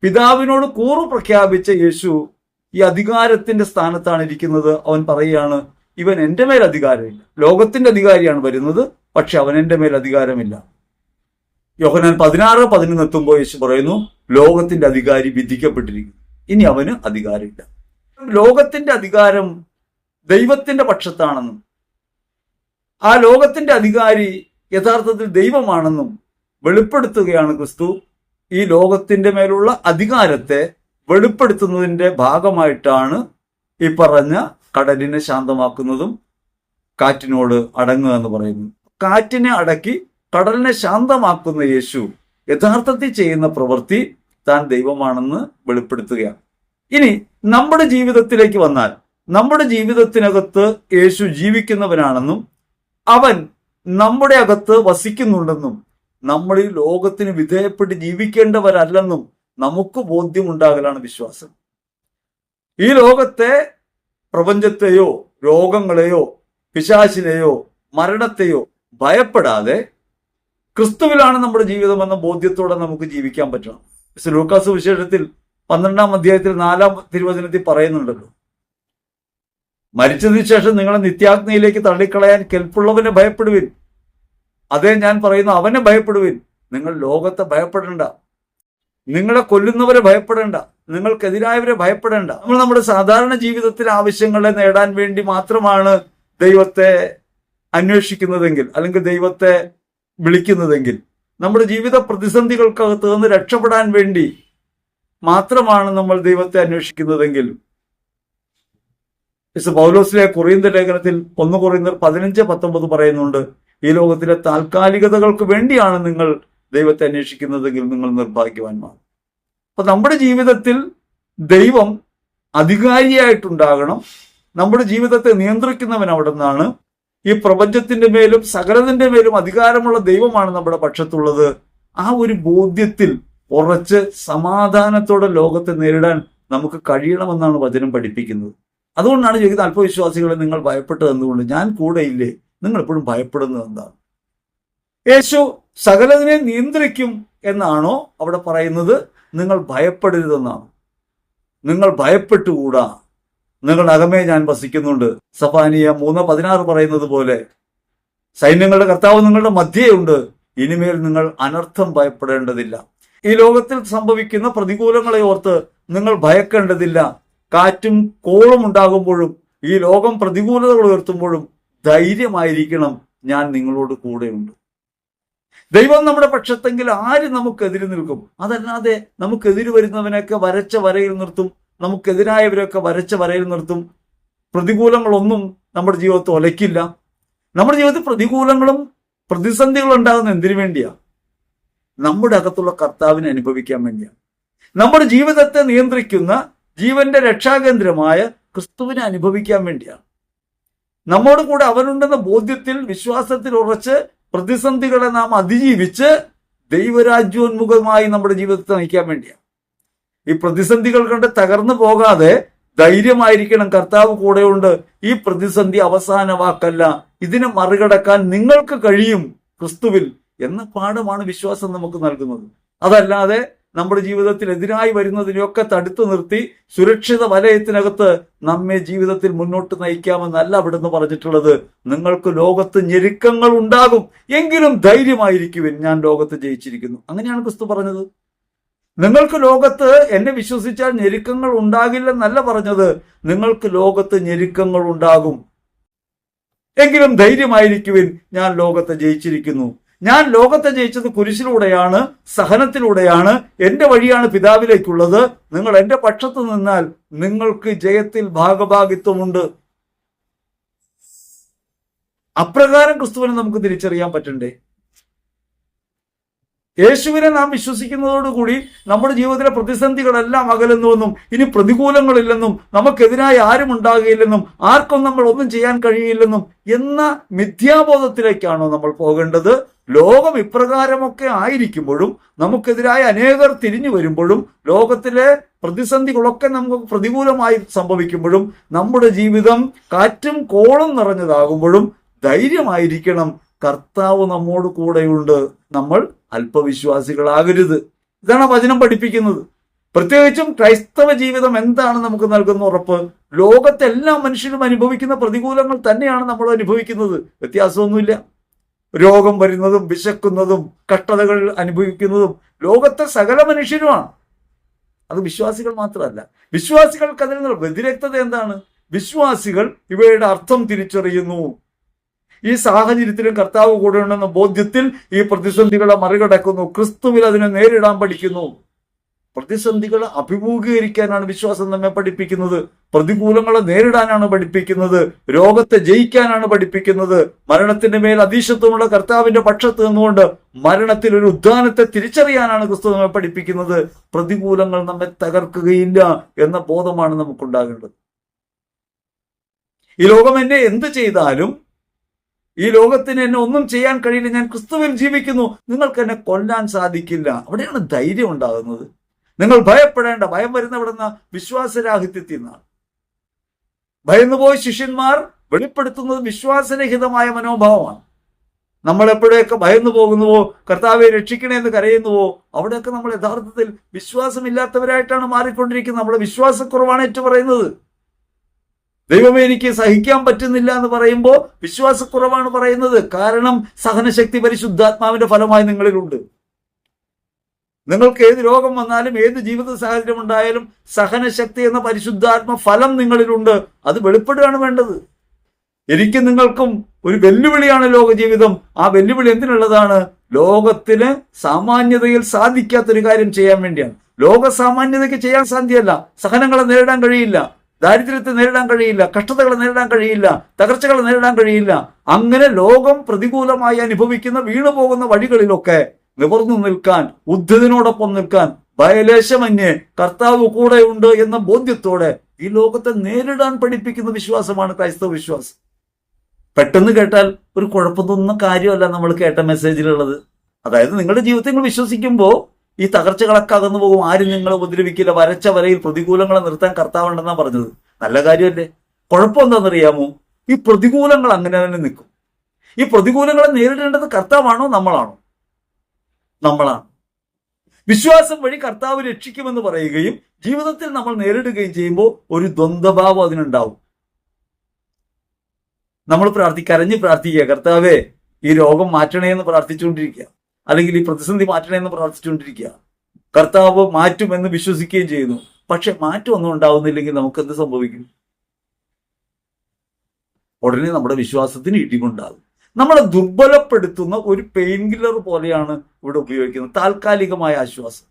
പിതാവിനോട് കൂറു പ്രഖ്യാപിച്ച യേശു ഈ അധികാരത്തിന്റെ സ്ഥാനത്താണ് ഇരിക്കുന്നത്. അവൻ പറയുകയാണ് ഇവൻ എന്റെ മേൽ അധികാരമില്ല. ലോകത്തിന്റെ അധികാരിയാണ് വരുന്നത് പക്ഷെ അവൻ എന്റെ മേൽ അധികാരമില്ല. യോഹനാൻ പതിനാറ് പതിനൊന്ന് എത്തുമ്പോൾ യേശു പറയുന്നു ലോകത്തിന്റെ അധികാരി വിധിക്കപ്പെട്ടിരിക്കുന്നു. ഇനി അവന് അധികാരമില്ല. ലോകത്തിന്റെ അധികാരം ദൈവത്തിന്റെ പക്ഷത്താണെന്നും ആ ലോകത്തിന്റെ അധികാരി യഥാർത്ഥത്തിൽ ദൈവമാണെന്നും വെളിപ്പെടുത്തുകയാണ് ക്രിസ്തു. ഈ ലോകത്തിന്റെ മേലുള്ള അധികാരത്തെ വെളിപ്പെടുത്തുന്നതിന്റെ ഭാഗമായിട്ടാണ് ഈ പറഞ്ഞ കടലിനെ ശാന്തമാക്കുന്നതും കാറ്റിനോട് അടങ്ങുക എന്ന് പറയുന്നു കാറ്റിനെ അടക്കി കടലിനെ ശാന്തമാക്കുന്ന യേശു യഥാർത്ഥത്തിൽ ചെയ്യുന്ന പ്രവൃത്തി താൻ ദൈവമാണെന്ന് വെളിപ്പെടുത്തുകയാണ്. ഇനി നമ്മുടെ ജീവിതത്തിലേക്ക് വന്നാൽ നമ്മുടെ ജീവിതത്തിനകത്ത് യേശു ജീവിക്കുന്നവനാണെന്നും അവൻ നമ്മുടെ അകത്ത് വസിക്കുന്നുണ്ടെന്നും നമ്മൾ ഈ ലോകത്തിന് വിധേയപ്പെട്ട് ജീവിക്കേണ്ടവരല്ലെന്നും നമുക്ക് ബോധ്യമുണ്ടാകലാണ് വിശ്വാസം. ഈ ലോകത്തെ പ്രപഞ്ചത്തെയോ രോഗങ്ങളെയോ പിശാചിനെയോ മരണത്തെയോ ഭയപ്പെടാതെ ക്രിസ്തുവിലാണ് നമ്മുടെ ജീവിതം എന്ന ബോധ്യത്തോടെ നമുക്ക് ജീവിക്കാൻ പറ്റണം. ലൂക്കാസ് വിശേഷത്തിൽ പന്ത്രണ്ടാം അധ്യായത്തിൽ നാലാം തിരുവചനത്തിൽ പറയുന്നുണ്ടല്ലോ മരിച്ചതിന് ശേഷം നിങ്ങളെ നിത്യാഗ്നിയിലേക്ക് തള്ളിക്കളയാൻ കെൽപ്പുള്ളവനെ ഭയപ്പെടുവിൻ. അതേ ഞാൻ പറയുന്നു അവനെ ഭയപ്പെടുവിൻ. നിങ്ങൾ ലോകത്തെ ഭയപ്പെടേണ്ട. നിങ്ങളെ കൊല്ലുന്നവരെ ഭയപ്പെടേണ്ട. നിങ്ങൾക്കെതിരായവരെ ഭയപ്പെടേണ്ട. നമ്മൾ നമ്മുടെ സാധാരണ ജീവിതത്തിലെ ആവശ്യങ്ങളെ നേടാൻ വേണ്ടി മാത്രമാണ് ദൈവത്തെ അന്വേഷിക്കുന്നതെങ്കിൽ അല്ലെങ്കിൽ ദൈവത്തെ വിളിക്കുന്നതെങ്കിൽ. നമ്മുടെ ജീവിത പ്രതിസന്ധികൾക്കകത്ത് നിന്ന് രക്ഷപ്പെടാൻ വേണ്ടി മാത്രമാണ് നമ്മൾ ദൈവത്തെ അന്വേഷിക്കുന്നതെങ്കിൽ മിസ് പൗലോസിലെ കൊറിയന്ത ലേഖനത്തിൽ ഒന്ന് കൊറിയന്തർ പതിനഞ്ച് പത്തൊമ്പത് പറയുന്നുണ്ട് ഈ ലോകത്തിലെ താൽക്കാലികതകൾക്ക് വേണ്ടിയാണ് നിങ്ങൾ ദൈവത്തെ അന്വേഷിക്കുന്നതെങ്കിൽ നിങ്ങൾ നിർഭാഗ്യവാന്മാർ. അപ്പൊ നമ്മുടെ ജീവിതത്തിൽ ദൈവം അധികാരിയായിട്ടുണ്ടാകണം. നമ്മുടെ ജീവിതത്തെ നിയന്ത്രിക്കുന്നവൻ അവിടെ നിന്നാണ് ഈ പ്രപഞ്ചത്തിന്റെ മേലും സകലതിന്റെ മേലും അധികാരമുള്ള ദൈവമാണ് നമ്മുടെ പക്ഷത്തുള്ളത്. ആ ഒരു ബോധ്യത്തിൽ ഉറച്ച് സമാധാനത്തോടെ ലോകത്തെ നേരിടാൻ നമുക്ക് കഴിയണമെന്നാണ് വചനം പഠിപ്പിക്കുന്നത്. അതുകൊണ്ടാണ് ചോദിക്കുന്നത് അല്പവിശ്വാസികളെ നിങ്ങൾ ഭയപ്പെട്ടതെന്നുകൊണ്ട് ഞാൻ കൂടെ ഇല്ലേ? നിങ്ങൾ എപ്പോഴും ഭയപ്പെടുന്നത് എന്താണ്? യേശു സകലതിനെ നിയന്ത്രിക്കും എന്നാണോ അവിടെ പറയുന്നത്? നിങ്ങൾ ഭയപ്പെടരുതെന്നാണ്. നിങ്ങൾ ഭയപ്പെട്ടുകൂടാ. നിങ്ങളുടെ അകമേ ഞാൻ വസിക്കുന്നുണ്ട്. സഫാനിയ മൂന്ന് പതിനാറ് പറയുന്നത് പോലെ സൈന്യങ്ങളുടെ കർത്താവ് നിങ്ങളുടെ മധ്യയുണ്ട് ഇനിമേൽ നിങ്ങൾ അനർത്ഥം ഭയപ്പെടേണ്ടതില്ല. ഈ ലോകത്തിൽ സംഭവിക്കുന്ന പ്രതികൂലങ്ങളെ ഓർത്ത് നിങ്ങൾ ഭയക്കേണ്ടതില്ല. കാറ്റും കോളും ഉണ്ടാകുമ്പോഴും ഈ ലോകം പ്രതികൂലതകൾ ഉയർത്തുമ്പോഴും ധൈര്യമായിരിക്കണം ഞാൻ നിങ്ങളോട് കൂടെയുണ്ട്. ദൈവം നമ്മുടെ പക്ഷത്തെങ്കിൽ ആര് നമുക്കെതിരെ നിൽക്കും? അതല്ലാതെ നമുക്കെതിര് വരുന്നവനൊക്കെ വരച്ച വരയിൽ നിർത്തും നമുക്കെതിരായവരൊക്കെ വരച്ച വരയിൽ നിർത്തും. പ്രതികൂലങ്ങളൊന്നും നമ്മുടെ ജീവിതത്തെ ഒലയ്ക്കില്ല. നമ്മുടെ ജീവിതത്തിൽ പ്രതികൂലങ്ങളും പ്രതിസന്ധികളും ഉണ്ടാകുന്ന എന്തിനു വേണ്ടിയാ? നമ്മുടെ അകത്തുള്ള കർത്താവിനെ അനുഭവിക്കാൻ വേണ്ടിയാണ് നമ്മുടെ ജീവിതത്തെ നിയന്ത്രിക്കുന്ന ജീവന്റെ രക്ഷാകേന്ദ്രമായ ക്രിസ്തുവിനെ അനുഭവിക്കാൻ വേണ്ടിയാണ്. നമ്മോട് കൂടെ അവനുണ്ടെന്ന ബോധ്യത്തിൽ വിശ്വാസത്തിൽ ഉറച്ച് പ്രതിസന്ധികളെ നാം അതിജീവിച്ച് ദൈവരാജ്യോന്മുഖമായി നമ്മുടെ ജീവിതത്തെ നയിക്കാൻ വേണ്ടിയാണ്. ഈ പ്രതിസന്ധികൾ കണ്ട് തകർന്നു പോകാതെ ധൈര്യമായിരിക്കണം കർത്താവ് കൂടെയുണ്ട്. ഈ പ്രതിസന്ധി അവസാന വാക്കല്ല. ഇതിനെ മറികടക്കാൻ നിങ്ങൾക്ക് കഴിയും ക്രിസ്തുവിൽ എന്ന പാഠമാണ് വിശ്വാസം നമുക്ക് നൽകുന്നത്. അതല്ലാതെ നമ്മുടെ ജീവിതത്തിൽ എതിരായി വരുന്നതിനെയൊക്കെ തടുത്തു നിർത്തി സുരക്ഷിത വലയത്തിനകത്ത് നമ്മെ ജീവിതത്തിൽ മുന്നോട്ട് നയിക്കാമെന്നല്ല അവിടുന്ന് പറഞ്ഞിട്ടുള്ളത്. നിങ്ങൾക്ക് ലോകത്ത് ഞെരുക്കങ്ങൾ ഉണ്ടാകും. എങ്കിലും ധൈര്യമായിരിക്കുവിൻ. ഞാൻ ലോകത്ത് ജയിച്ചിരിക്കുന്നു. അങ്ങനെയാണ് ക്രിസ്തു പറഞ്ഞത്. നിങ്ങൾക്ക് ലോകത്ത് എന്നെ വിശ്വസിച്ചാൽ ഞെരുക്കങ്ങൾ ഉണ്ടാകില്ലെന്നല്ല പറഞ്ഞത്. നിങ്ങൾക്ക് ലോകത്ത് ഞെരുക്കങ്ങൾ ഉണ്ടാകും. എങ്കിലും ധൈര്യമായിരിക്കുവിൻ. ഞാൻ ലോകത്തെ ജയിച്ചിരിക്കുന്നു. ഞാൻ ലോകത്തെ ജയിച്ചത് കുരിശിലൂടെയാണ് സഹനത്തിലൂടെയാണ് എന്റെ വഴിയാണ് പിതാവിലേക്കുള്ളത്. നിങ്ങൾ എന്റെ പക്ഷത്ത് നിന്നാൽ നിങ്ങൾക്ക് ജയത്തിൽ ഭാഗഭാഗിത്വമുണ്ട്. അപ്രകാരം ക്രിസ്തുവിനെ നമുക്ക് തിരിച്ചറിയാൻ പറ്റണ്ടേ? യേശുവിനെ നാം വിശ്വസിക്കുന്നതോടുകൂടി നമ്മുടെ ജീവിതത്തിലെ പ്രതിസന്ധികളെല്ലാം അകലുന്നുവെന്നും ഇനി പ്രതികൂലങ്ങളില്ലെന്നും നമുക്കെതിരായി ആരും ഉണ്ടാകുകയില്ലെന്നും ആർക്കും നമ്മൾ ഒന്നും ചെയ്യാൻ കഴിയില്ലെന്നും എന്ന മിഥ്യാബോധത്തിലേക്കാണോ നമ്മൾ പോകേണ്ടത്? ലോകം ഇപ്രകാരമൊക്കെ ആയിരിക്കുമ്പോഴും നമുക്കെതിരായ അനേകർ തിരിഞ്ഞു വരുമ്പോഴും ലോകത്തിലെ പ്രതിസന്ധികളൊക്കെ നമുക്ക് പ്രതികൂലമായി സംഭവിക്കുമ്പോഴും നമ്മുടെ ജീവിതം കാറ്റും കോളും നിറഞ്ഞതാകുമ്പോഴും ധൈര്യമായിരിക്കണം. കർത്താവ് നമ്മോട് കൂടെയുണ്ട്. നമ്മൾ അല്പവിശ്വാസികളാകരുത്. ഇതാണ് വചനം പഠിപ്പിക്കുന്നത്. പ്രത്യേകിച്ചും ക്രൈസ്തവ ജീവിതം എന്താണ് നമുക്ക് നൽകുന്ന ഉറപ്പ്? ലോകത്തെ എല്ലാ മനുഷ്യരും അനുഭവിക്കുന്ന പ്രതികൂലങ്ങൾ തന്നെയാണ് നമ്മൾ അനുഭവിക്കുന്നത്. വ്യത്യാസമൊന്നുമില്ല. രോഗം വരുന്നതും വിശക്കുന്നതും കഷ്ടതകൾ അനുഭവിക്കുന്നതും ലോകത്തെ സകല മനുഷ്യരുമാണ്. അത് വിശ്വാസികൾ മാത്രമല്ല. വിശ്വാസികൾക്ക് അതിൽ നിന്ന് വ്യതിരക്തത എന്താണ്? വിശ്വാസികൾ ഇവയുടെ അർത്ഥം തിരിച്ചറിയുന്നു. ഈ സാഹചര്യത്തിലും കർത്താവ് കൂടെ ഉണ്ടെന്ന ബോധ്യത്തിൽ ഈ പ്രതിസന്ധികളെ മറികടക്കുന്നു. ക്രിസ്തുവിൽ അതിനെ നേരിടാൻ പഠിക്കുന്നു. പ്രതിസന്ധികളെ അഭിമുഖീകരിക്കാനാണ് വിശ്വാസം നമ്മെ പഠിപ്പിക്കുന്നത്. പ്രതികൂലങ്ങളെ നേരിടാനാണ് പഠിപ്പിക്കുന്നത്. രോഗത്തെ ജയിക്കാനാണ് പഠിപ്പിക്കുന്നത്. മരണത്തിന്റെ മേൽ അതീശത്വമുള്ള കർത്താവിന്റെ പക്ഷത്ത് നിന്നുകൊണ്ട് മരണത്തിൽ ഒരു ഉദ്ധാനത്തെ തിരിച്ചറിയാനാണ് ക്രിസ്തു നമ്മെ പഠിപ്പിക്കുന്നത്. പ്രതികൂലങ്ങൾ നമ്മെ തകർക്കുകയില്ല എന്ന ബോധമാണ് നമുക്കുണ്ടാകേണ്ടത്. ഈ ലോകം എന്നെ എന്ത് ചെയ്താലും ഈ ലോകത്തിന് എന്നെ ഒന്നും ചെയ്യാൻ കഴിയില്ല ഞാൻ ക്രിസ്തുവിൽ ജീവിക്കുന്നു നിങ്ങൾക്ക് എന്നെ കൊല്ലാൻ സാധിക്കില്ല. അവിടെയാണ് ധൈര്യം ഉണ്ടാകുന്നത്. നിങ്ങൾ ഭയപ്പെടേണ്ട ഭയം വരുന്ന ഇവിടുന്ന് വിശ്വാസരാഹിത്യത്തിൽ നിന്നാണ് ഭയന്നുപോയ ശിഷ്യന്മാർ വെളിപ്പെടുത്തുന്നത് വിശ്വാസരഹിതമായ മനോഭാവമാണ്. നമ്മൾ എപ്പോഴൊക്കെ ഭയന്നു പോകുന്നുവോ കർത്താവെ രക്ഷിക്കണേ എന്ന് കരയുന്നുവോ? അവിടെയൊക്കെ നമ്മൾ യഥാർത്ഥത്തിൽ വിശ്വാസമില്ലാത്തവരായിട്ടാണ് മാറിക്കൊണ്ടിരിക്കുന്നത്. നമ്മളെ വിശ്വാസക്കുറവാണ് ഏറ്റു പറയുന്നത്. ദൈവമേ എനിക്ക് സഹിക്കാൻ പറ്റുന്നില്ല എന്ന് പറയുമ്പോൾ വിശ്വാസക്കുറവാണ് പറയുന്നത്. കാരണം സഹനശക്തി പരിശുദ്ധാത്മാവിന്റെ ഫലമായി നിങ്ങളിലുണ്ട്. നിങ്ങൾക്ക് ഏത് രോഗം വന്നാലും ഏത് ജീവിത സാഹചര്യം ഉണ്ടായാലും സഹനശക്തി എന്ന പരിശുദ്ധാത്മ ഫലം നിങ്ങളിലുണ്ട്. അത് വെളിപ്പെടുകയാണ് വേണ്ടത്. എനിക്ക് നിങ്ങൾക്കും ഒരു വെല്ലുവിളിയാണ് ലോക ജീവിതം ആ വെല്ലുവിളി എന്തിനുള്ളതാണ്? ലോകത്തിന് സാമാന്യതയിൽ സാധിക്കാത്തൊരു കാര്യം ചെയ്യാൻ വേണ്ടിയാണ്. ലോക സാമാന്യതയ്ക്ക് ചെയ്യാൻ സാധ്യമല്ല സഹനങ്ങളെ നേരിടാൻ കഴിയില്ല. ദാരിദ്ര്യത്തെ നേരിടാൻ കഴിയില്ല. കഷ്ടതകളെ നേരിടാൻ കഴിയില്ല. തകർച്ചകളെ നേരിടാൻ കഴിയില്ല. അങ്ങനെ ലോകം പ്രതികൂലമായി അനുഭവിക്കുന്ന വീണുപോകുന്ന വഴികളിലൊക്കെ നിവർന്നു നിൽക്കാൻ ഉദ്ധതിനോടൊപ്പം നിൽക്കാൻ ഭയലേശമന്യേ കർത്താവ് കൂടെ ഉണ്ട് എന്ന ബോധ്യത്തോടെ ഈ ലോകത്തെ നേരിടാൻ പഠിപ്പിക്കുന്ന വിശ്വാസമാണ് ക്രൈസ്തവ വിശ്വാസം. പെട്ടെന്ന് കേട്ടാൽ ഒരു കുഴപ്പം കാര്യമല്ല നമ്മൾ കേട്ട മെസ്സേജിലുള്ളത്. അതായത് നിങ്ങളുടെ ജീവിതത്തിൽ നിങ്ങൾ വിശ്വസിക്കുമ്പോൾ ഈ തകർച്ച കണക്കാകുന്നു പോകും. ആരും നിങ്ങളെ ഉപദ്രവിക്കില്ല. വരച്ച വരയിൽ പ്രതികൂലങ്ങളെ നിർത്താൻ കർത്താവുണ്ടെന്നാണ് പറഞ്ഞത്. നല്ല കാര്യമല്ലേ? കുഴപ്പം എന്താണെന്നറിയാമോ ഈ പ്രതികൂലങ്ങൾ അങ്ങനെ തന്നെ നിൽക്കും. ഈ പ്രതികൂലങ്ങളെ നേരിടേണ്ടത് കർത്താവാണോ? നമ്മളാണോ? നമ്മളാണ്. വിശ്വാസം വഴി കർത്താവ് രക്ഷിക്കുമെന്ന് പറയുകയും ജീവിതത്തിൽ നമ്മൾ നേരിടുകയും ചെയ്യുമ്പോൾ ഒരു ദ്വന്ദ്ഭാവം അതിനുണ്ടാവും. നമ്മൾ പ്രാർത്ഥി കരഞ്ഞ് പ്രാർത്ഥിക്കുക കർത്താവേ ഈ രോഗം മാറ്റണേ എന്ന് പ്രാർത്ഥിച്ചുകൊണ്ടിരിക്കുക. അല്ലെങ്കിൽ ഈ പ്രതിസന്ധി മാറ്റണേ എന്ന് പ്രാർത്ഥിച്ചുകൊണ്ടിരിക്കുക. കർത്താവ് മാറ്റുമെന്ന് വിശ്വസിക്കുകയും ചെയ്യുന്നു. പക്ഷെ മാറ്റം ഒന്നും ഉണ്ടാവുന്നില്ലെങ്കിൽ നമുക്ക് എന്ത് സംഭവിക്കും? ഉടനെ നമ്മുടെ വിശ്വാസത്തിന് ഇടിവുണ്ടാകും. നമ്മളെ ദുർബലപ്പെടുത്തുന്ന ഒരു പെയിൻ കില്ലർ പോലെയാണ് ഇവിടെ ഉപയോഗിക്കുന്നത്. താൽക്കാലികമായ ആശ്വാസം.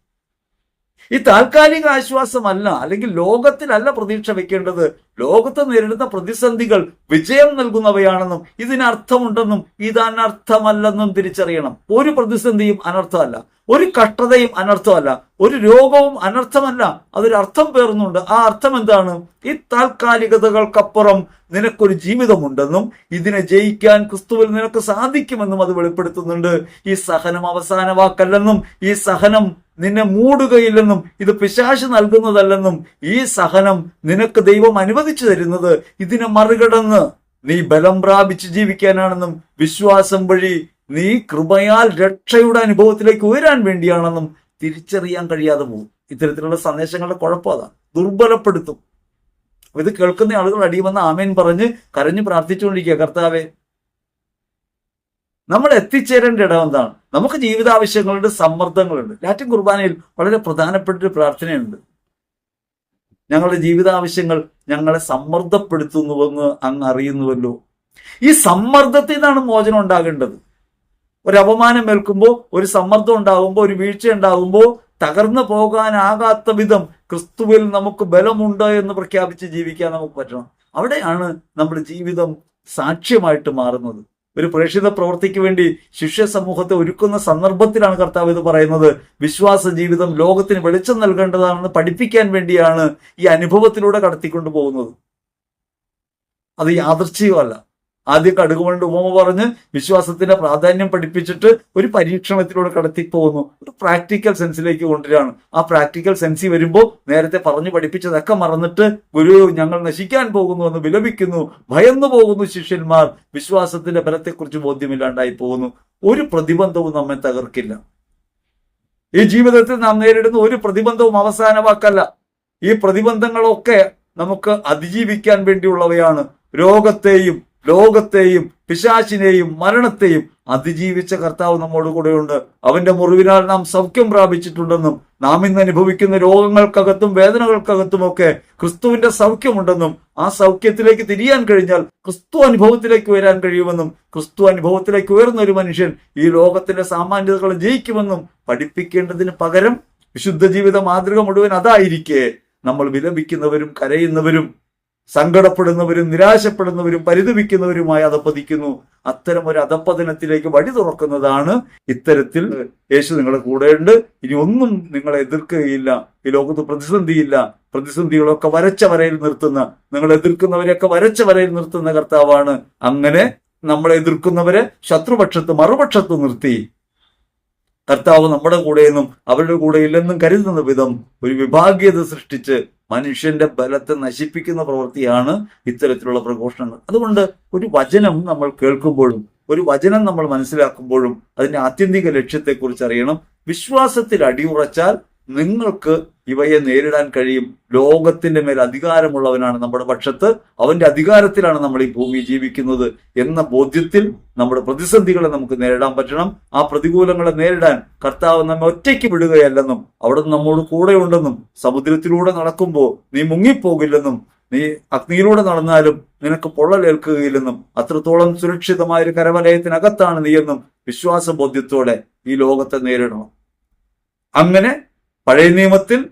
ഈ താൽക്കാലിക ആശ്വാസമല്ല അല്ലെങ്കിൽ ലോകത്തിലല്ല പ്രതീക്ഷ വെക്കേണ്ടത് ലോകത്ത് നേരിടുന്ന പ്രതിസന്ധികൾ വിജയം നൽകുന്നവയാണെന്നും ഇതിനർത്ഥമുണ്ടെന്നും ഇത് അനർത്ഥമല്ലെന്നും തിരിച്ചറിയണം. ഒരു പ്രതിസന്ധിയും അനർത്ഥമല്ല. ഒരു കഷ്ടതയും അനർത്ഥമല്ല. ഒരു രോഗവും അനർത്ഥമല്ല. അതൊരു അർത്ഥം പേറുന്നുണ്ട്. ആ അർത്ഥം എന്താണ്? ഈ താൽക്കാലികതകൾക്കപ്പുറം നിനക്കൊരു ജീവിതമുണ്ടെന്നും ഇതിനെ ജയിക്കാൻ ക്രിസ്തുവിൽ നിനക്ക് സാധിക്കുമെന്നും അത് വെളിപ്പെടുത്തുന്നുണ്ട്. ഈ സഹനം അവസാന വാക്കല്ലെന്നും ഈ സഹനം നിന്നെ മൂടുകയില്ലെന്നും ഇത് പിശാശ് നൽകുന്നതല്ലെന്നും ഈ സഹനം നിനക്ക് ദൈവം അനുവദിച്ചു തരുന്നത് ഇതിനെ മറികടന്ന് നീ ബലം പ്രാപിച്ച് ജീവിക്കാനാണെന്നും വിശ്വാസം വഴി നീ കൃപയാൽ രക്ഷയുടെ അനുഭവത്തിലേക്ക് ഉയരാൻ വേണ്ടിയാണെന്നും തിരിച്ചറിയാൻ കഴിയാതെ പോകും. ഇത്തരത്തിലുള്ള സന്ദേശങ്ങളുടെ കുഴപ്പം അതാണ്. ദുർബലപ്പെടുത്തും. ഇത് കേൾക്കുന്ന ആളുകൾ അടിയുമെന്ന് ആമേൻ പറഞ്ഞ് കരഞ്ഞു പ്രാർത്ഥിച്ചുകൊണ്ടിരിക്കുക. കർത്താവെ നമ്മൾ എത്തിച്ചേരേണ്ട ഇടം എന്താണ്? നമുക്ക് ജീവിതാവശ്യങ്ങളുണ്ട് സമ്മർദ്ദങ്ങളുണ്ട്. ലാറ്റിൻ കുർബാനയിൽ വളരെ പ്രധാനപ്പെട്ട ഒരു പ്രാർത്ഥനയുണ്ട്. ഞങ്ങളുടെ ജീവിതാവശ്യങ്ങൾ ഞങ്ങളെ സമ്മർദ്ദപ്പെടുത്തുന്നുവെന്ന് അങ്ങ് അറിയുന്നുവല്ലോ. ഈ സമ്മർദ്ദത്തിൽ നിന്നാണ് മോചനം ഉണ്ടാകേണ്ടത്. ഒരു അപമാനം ഏൽക്കുമ്പോൾ ഒരു സമ്മർദ്ദം ഉണ്ടാകുമ്പോൾ ഒരു വീഴ്ച ഉണ്ടാകുമ്പോൾ തകർന്നു പോകാനാകാത്ത വിധം ക്രിസ്തുവിൽ നമുക്ക് ബലമുണ്ട് എന്ന് പ്രഖ്യാപിച്ച് ജീവിക്കാൻ നമുക്ക് പറ്റണം. അവിടെയാണ് നമ്മുടെ ജീവിതം സാക്ഷ്യമായിട്ട് മാറുന്നത്. ഒരു പ്രേക്ഷിത പ്രവൃത്തിക്ക് വേണ്ടി ശിഷ്യ സമൂഹത്തെ ഒരുക്കുന്ന സന്ദർഭത്തിലാണ് കർത്താവ് ഇത് പറയുന്നത്. വിശ്വാസ ജീവിതം ലോകത്തിന് വെളിച്ചം നൽകേണ്ടതാണെന്ന് പഠിപ്പിക്കാൻ വേണ്ടിയാണ് ഈ അനുഭവത്തിലൂടെ കടത്തിക്കൊണ്ടു പോകുന്നത് അത് യാദർച്ഛികമല്ല ആദ്യം കടുകുമണ്ട് ഉപമ പറഞ്ഞ് വിശ്വാസത്തിന്റെ പ്രാധാന്യം പഠിപ്പിച്ചിട്ട് ഒരു പരീക്ഷണത്തിലൂടെ കടത്തി പോകുന്നു ഒരു പ്രാക്ടിക്കൽ സെൻസിലേക്ക് കൊണ്ടുവരികയാണ്. ആ പ്രാക്ടിക്കൽ സെൻസിൽ വരുമ്പോൾ നേരത്തെ പറഞ്ഞു പഠിപ്പിച്ചതൊക്കെ മറന്നിട്ട് ഗുരു ഞങ്ങൾ നശിക്കാൻ പോകുന്നു എന്ന് വിലപിക്കുന്നു. ഭയന്നു പോകുന്നു ശിഷ്യന്മാർ. വിശ്വാസത്തിന്റെ ബലത്തെക്കുറിച്ച് ബോധ്യമില്ലാണ്ടായി പോകുന്നു. ഒരു പ്രതിബന്ധവും നമ്മെ തകർക്കില്ല. ഈ ജീവിതത്തിൽ നാം നേരിടുന്ന ഒരു പ്രതിബന്ധവും അവസാന വാക്കല്ല ഈ പ്രതിബന്ധങ്ങളൊക്കെ നമുക്ക് അതിജീവിക്കാൻ വേണ്ടിയുള്ളവയാണ്. രോഗത്തെയും ലോകത്തെയും പിശാചിനെയും മരണത്തെയും അതിജീവിച്ച കർത്താവ് നമ്മോട് കൂടെയുണ്ട്. അവന്റെ മുറിവിനാൽ നാം സൗഖ്യം പ്രാപിച്ചിട്ടുണ്ടെന്നും നാം ഇന്ന് അനുഭവിക്കുന്ന രോഗങ്ങൾക്കകത്തും വേദനകൾക്കകത്തും ഒക്കെ ക്രിസ്തുവിന്റെ സൗഖ്യമുണ്ടെന്നും ആ സൗഖ്യത്തിലേക്ക് തിരിയാൻ കഴിഞ്ഞാൽ ക്രിസ്തു അനുഭവത്തിലേക്ക് ഉയരാൻ കഴിയുമെന്നും ക്രിസ്തു അനുഭവത്തിലേക്ക് ഉയർന്ന ഒരു മനുഷ്യൻ ഈ ലോകത്തിന്റെ സാമാന്യതകൾ ജയിക്കുമെന്നും പഠിപ്പിക്കേണ്ടതിന് പകരം വിശുദ്ധ ജീവിത മാതൃക മുഴുവൻ അതായിരിക്കെ. നമ്മൾ വിലപിക്കുന്നവരും കരയുന്നവരും സങ്കടപ്പെടുന്നവരും നിരാശപ്പെടുന്നവരും പരിതപിക്കുന്നവരുമായി അധപ്പതിക്കുന്നു അത്തരം ഒരു അധപ്പതനത്തിലേക്ക് വഴി തുറക്കുന്നതാണ് ഇത്തരത്തിൽ യേശു നിങ്ങളുടെ കൂടെയുണ്ട്. ഇനി ഒന്നും നിങ്ങളെ എതിർക്കുകയില്ല. ഈ ലോകത്ത് പ്രതിസന്ധിയില്ല. പ്രതിസന്ധികളൊക്കെ വരച്ച വരയിൽ നിർത്തുന്ന നിങ്ങൾ എതിർക്കുന്നവരെയൊക്കെ വരച്ച വരയിൽ നിർത്തുന്ന കർത്താവാണ്. അങ്ങനെ നമ്മളെ എതിർക്കുന്നവരെ ശത്രുപക്ഷത്ത് മറുപക്ഷത്ത് നിർത്തി. കർത്താവ് നമ്മുടെ കൂടെയെന്നും അവരുടെ കൂടെ ഇല്ലെന്നും കരുതുന്ന വിധം ഒരു വിഭാഗീയത സൃഷ്ടിച്ച് മനുഷ്യന്റെ ബലത്തെ നശിപ്പിക്കുന്ന പ്രവൃത്തിയാണ് ഇത്തരത്തിലുള്ള പ്രഘോഷണങ്ങൾ. അതുകൊണ്ട് ഒരു വചനം നമ്മൾ കേൾക്കുമ്പോഴും ഒരു വചനം നമ്മൾ മനസ്സിലാക്കുമ്പോഴും അതിന്റെ ആത്യന്തിക ലക്ഷ്യത്തെക്കുറിച്ച് അറിയണം. വിശ്വാസത്തിൽ അടിയുറച്ചാൽ നിങ്ങൾക്ക് ഇവയെ നേരിടാൻ കഴിയും. ലോകത്തിന്റെ മേൽ അധികാരമുള്ളവനാണ് നമ്മുടെ പക്ഷത്ത്. അവന്റെ അധികാരത്തിലാണ് നമ്മൾ ഈ ഭൂമി ജീവിക്കുന്നത് എന്ന ബോധ്യത്തിൽ നമ്മുടെ പ്രതിസന്ധികളെ നമുക്ക് നേരിടാൻ പറ്റണം. ആ പ്രതികൂലങ്ങളെ നേരിടാൻ കർത്താവ് നമ്മെ ഒറ്റയ്ക്ക് വിടുകയല്ലെന്നും അവിടെ നമ്മോട് കൂടെയുണ്ടെന്നും സമുദ്രത്തിലൂടെ നടക്കുമ്പോൾ നീ മുങ്ങിപ്പോകില്ലെന്നും നീ അഗ്നിയിലൂടെ നടന്നാലും നിനക്ക് പൊള്ളലേൽക്കുകയില്ലെന്നും അത്രത്തോളം സുരക്ഷിതമായ ഒരു കരവലയത്തിനകത്താണ് നീയെന്നും വിശ്വാസ ബോധ്യത്തോടെ ഈ ലോകത്തെ നേരിടണം. അങ്ങനെ പഴയ നിയമത്തിൽ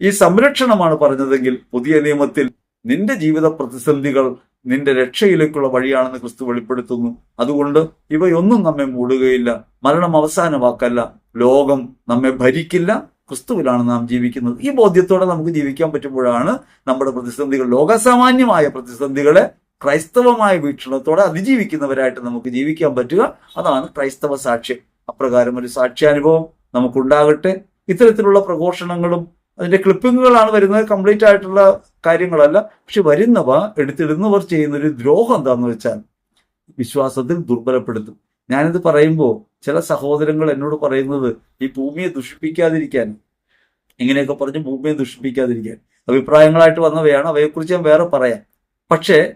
ഈ സംരക്ഷണമാണ് പറഞ്ഞതെങ്കിൽ പുതിയ നിയമത്തിൽ നിന്റെ ജീവിത പ്രതിസന്ധികൾ നിന്റെ രക്ഷയിലേക്കുള്ള വഴിയാണെന്ന് ക്രിസ്തു വെളിപ്പെടുത്തുന്നു. അതുകൊണ്ട് ഇവയൊന്നും നമ്മെ മൂടുകയില്ല മരണം അവസാന വാക്കല്ല ലോകം നമ്മെ ഭരിക്കില്ല ക്രിസ്തുവിലാണ് നാം ജീവിക്കുന്നത്. ഈ ബോധ്യത്തോടെ നമുക്ക് ജീവിക്കാൻ പറ്റുമ്പോഴാണ് നമ്മുടെ പ്രതിസന്ധികൾ ലോകസാമാന്യമായ പ്രതിസന്ധികളെ ക്രൈസ്തവമായ വീക്ഷണത്തോടെ അതിജീവിക്കുന്നവരായിട്ട് നമുക്ക് ജീവിക്കാൻ പറ്റുക. അതാണ് ക്രൈസ്തവ സാക്ഷ്യം. അപ്രകാരം ഒരു സാക്ഷ്യാനുഭവം നമുക്കുണ്ടാകട്ടെ. ഇത്തരത്തിലുള്ള പ്രഘോഷണങ്ങളും അതിന്റെ ക്ലിപ്പിങ്ങുകളാണ് വരുന്നത്. കംപ്ലീറ്റ് ആയിട്ടുള്ള കാര്യങ്ങളല്ല. പക്ഷെ വരുന്നവ എടുത്തിടുന്നവർ ചെയ്യുന്ന ഒരു ദ്രോഹം എന്താന്ന് വെച്ചാൽ വിശ്വാസത്തിൽ ദുർബലപ്പെടുത്തും. ഞാനിത് പറയുമ്പോൾ ചില സഹോദരങ്ങൾ എന്നോട് പറയുന്നത് ഈ ഭൂമിയെ ദുഷിപ്പിക്കാതിരിക്കാൻ. ഇങ്ങനെയൊക്കെ പറഞ്ഞ് ഭൂമിയെ ദുഷിപ്പിക്കാതിരിക്കാൻ. അഭിപ്രായങ്ങളായിട്ട് വന്നവയാണ്. അവയെക്കുറിച്ച് ഞാൻ വേറെ പറയാം. പക്ഷേ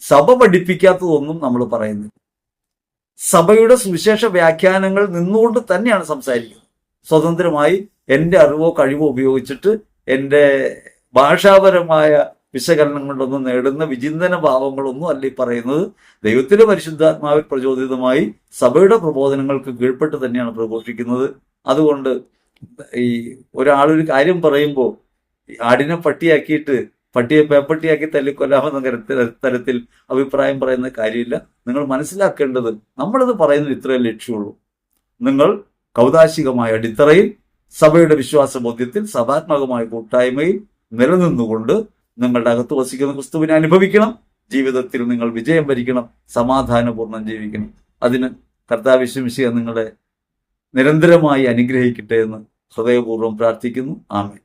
സഭ പഠിപ്പിക്കാത്തതൊന്നും നമ്മൾ പറയുന്നില്ല. സഭയുടെ സുവിശേഷ വ്യാഖ്യാനങ്ങൾ നിന്നുകൊണ്ട് തന്നെയാണ് സംസാരിക്കുന്നത്. സ്വതന്ത്രമായി എന്റെ അറിവോ കഴിവോ ഉപയോഗിച്ചിട്ട് എന്റെ ഭാഷാപരമായ വിശകലനങ്ങളൊന്നും നേടുന്ന വിചിന്തന ഭാവങ്ങളൊന്നും അല്ല ഈ പറയുന്നത്. ദൈവത്തിലെ പരിശുദ്ധാത്മാവിൽ പ്രചോദിതമായി സഭയുടെ പ്രബോധനങ്ങൾക്ക് കീഴ്പ്പെട്ട് തന്നെയാണ് പ്രഘോഷിക്കുന്നത് അതുകൊണ്ട് ഈ ഒരാളൊരു കാര്യം പറയുമ്പോൾ ആടിനെ പട്ടിയാക്കിയിട്ട് പട്ടിയെ പേപ്പട്ടിയാക്കി തല്ലിക്കൊല്ലാമെന്ന തരത്തിൽ അഭിപ്രായം പറയുന്ന കാര്യമില്ല. നിങ്ങൾ മനസ്സിലാക്കേണ്ടത് നമ്മളിത് പറയുന്നത് ഇത്രയും ലക്ഷ്യമുള്ളൂ. നിങ്ങൾ കൗതാശികമായ അടിത്തറയിൽ സഭയുടെ വിശ്വാസ ബോധ്യത്തിൽ സഭാത്മകമായ കൂട്ടായ്മയിൽ നിലനിന്നുകൊണ്ട് നിങ്ങളുടെ അകത്ത് വസിക്കുന്ന ക്രിസ്തുവിനെ അനുഭവിക്കണം. ജീവിതത്തിൽ നിങ്ങൾ വിജയം ഭരിക്കണം സമാധാനപൂർണം ജീവിക്കണം. അതിന് കർത്താവിശ്വമിശിക നിങ്ങളെ നിരന്തരമായി അനുഗ്രഹിക്കട്ടെ എന്ന് ഹൃദയപൂർവം പ്രാർത്ഥിക്കുന്നു. ആമേ